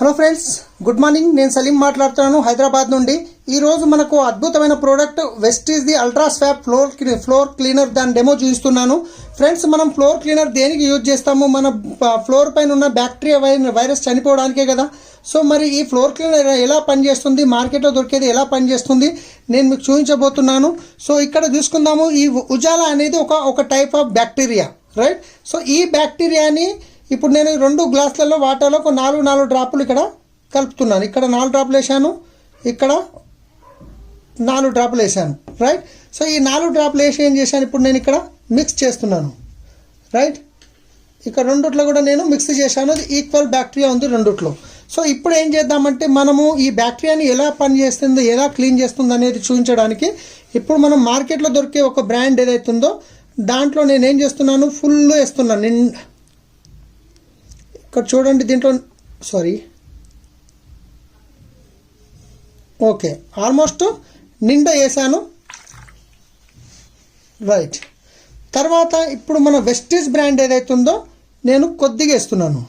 Hello friends good morning. నేను సలీం మాట్లాడుతున్నాను హైదరాబాద్ నుండి. ఈరోజు మనకు అద్భుతమైన product vest is the ultra swap floor floor cleaner దాని డెమో చూపిస్తున్నాను. ఫ్రెండ్స్ మనం ఫ్లోర్ క్లీనర్ దేనికి యూజ్ చేస్తాము? మన ఫ్లోర్ పైన ఉన్న బ్యాక్టీరియా వై- వైరస్ చనిపోవడానికే కదా. సో మరి ఈ ఫ్లోర్ క్లీనర్ ఎలా పనిచేస్తుంది? మార్కెట్లో దొరికేది ఎలా పనిచేస్తుంది? నేను మీకు చూపించబోతున్నాను. సో ఇక్కడ చూసుకుందాము. ఈ ఉజాలా అనేది ఒక ఒక type of bacteria right so ఈ బ్యాక్టీరియాని ఇప్పుడు నేను ఈ రెండు గ్లాసులలో వాటర్లో ఒక నాలుగు నాలుగు డ్రాపులు ఇక్కడ కలుపుతున్నాను. ఇక్కడ నాలుగు డ్రాపులు వేసాను ఇక్కడ నాలుగు డ్రాపులు వేసాను రైట్ సో ఈ నాలుగు డ్రాపులు వేసి ఏం చేశాను? ఇప్పుడు నేను ఇక్కడ మిక్స్ చేస్తున్నాను. రైట్ ఇక్కడ రెండుట్లో కూడా నేను మిక్స్ చేశాను. అది ఈక్వల్ బ్యాక్టీరియా ఉంది రెండుట్లో. సో ఇప్పుడు ఏం చేద్దామంటే మనము ఈ బ్యాక్టీరియాని ఎలా పని చేస్తుందో ఎలా క్లీన్ చేస్తుంది అనేది చూపించడానికి ఇప్పుడు మనం మార్కెట్లో దొరికే ఒక బ్రాండ్ ఏదైతుందో దాంట్లో నేను ఏం చేస్తున్నాను? ఫుల్ వేస్తున్నాను. ఇక్కడ చూడండి దీంట్లో సారీ ఓకే ఆల్మోస్ట్ నిండా వేసాను. రైట్ తర్వాత ఇప్పుడు మన వెస్టీజ్ బ్రాండ్ ఏదైతే ఉందో నేను కొద్దిగా వేస్తున్నాను.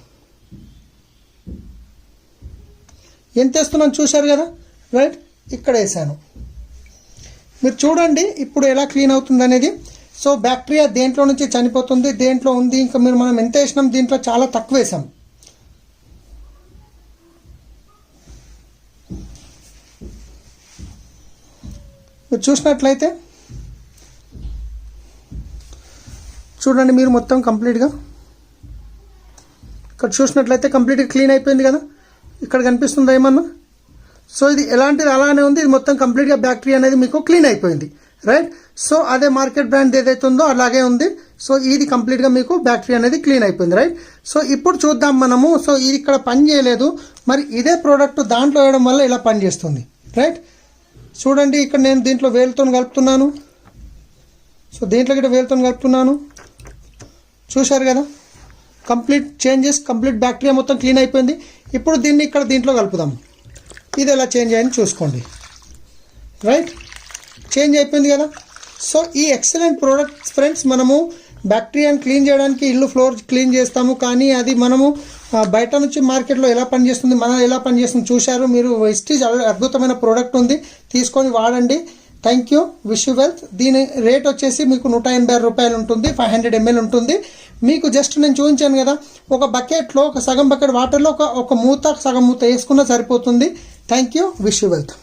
ఎంత వేస్తున్నాను చూశారు కదా? రైట్ ఇక్కడ వేసాను. మీరు చూడండి ఇప్పుడు ఎలా క్లీన్ అవుతుంది అనేది. సో బ్యాక్టీరియా దేంట్లో నుంచి చనిపోతుంది దేంట్లో ఉంది ఇంకా మీరు మనం ఎంత వేసినాం దీంట్లో చాలా తక్కువ వేసాం. చూసినట్లయితే చూడండి మీరు మొత్తం కంప్లీట్గా. ఇక్కడ చూసినట్లయితే కంప్లీట్గా క్లీన్ అయిపోయింది కదా? ఇక్కడ కనిపిస్తుందా ఏమన్నా? సో ఇది ఎలాంటిది అలానే ఉంది ఇది మొత్తం కంప్లీట్గా బ్యాక్టీరియా అనేది మీకు క్లీన్ అయిపోయింది రైట్? సో అదే మార్కెట్ బ్రాండ్ ఏదైతే ఉందో అలాగే ఉంది సో ఇది కంప్లీట్గా మీకు బ్యాక్టీరియా అనేది క్లీన్ అయిపోయింది రైట్? సో ఇప్పుడు చూద్దాం మనము సో ఇది ఇక్కడ పని చేయలేదు మరి ఇదే ప్రోడక్ట్ దాంట్లో వేయడం వల్ల ఇలా పని చేస్తుంది రైట్? చూడండి ఇక్కడ నేను దీంట్లో వేలుతో కలుపుతున్నాను. సో దీంట్లో గిట్ట వేలుతో కలుపుతున్నాను. చూశారు కదా? కంప్లీట్ చేంజెస్ కంప్లీట్ బ్యాక్టీరియా మొత్తం క్లీన్ అయిపోయింది. ఇప్పుడు దీన్ని ఇక్కడ దీంట్లో కలుపుదాం. ఇది ఎలా చేంజ్ అయ్యింది చూసుకోండి. రైట్? చేంజ్ అయిపోయింది కదా? సో ఈ ఎక్సలెంట్ ప్రోడక్ట్ ఫ్రెండ్స్ మనము బ్యాక్టీరియాని క్లీన్ చేయడానికి ఇల్లు ఫ్లోర్ క్లీన్ చేస్తాము. కానీ అది మనము బయట నుంచి మార్కెట్లో ఎలా పనిచేస్తుంది మనం ఎలా పనిచేస్తుంది చూశారు. మీరు వెస్టీజ్ అద్భుతమైన ప్రోడక్ట్ ఉంది. తీసుకొని వాడండి. Thank you. Wish you wealth. దీని రేట్ వచ్చేసి మీకు నూట ఎనభై ఆరు రూపాయలు ఉంటుంది. ఫైవ్ హండ్రెడ్ ఎంఎల్ ఉంటుంది. మీకు జస్ట్ నేను చూపించాను కదా ఒక బకెట్లో ఒక సగం బకెట్ వాటర్లో ఒక ఒక మూత సగం మూత వేసుకున్నా సరిపోతుంది. Thank you. Wish you wealth.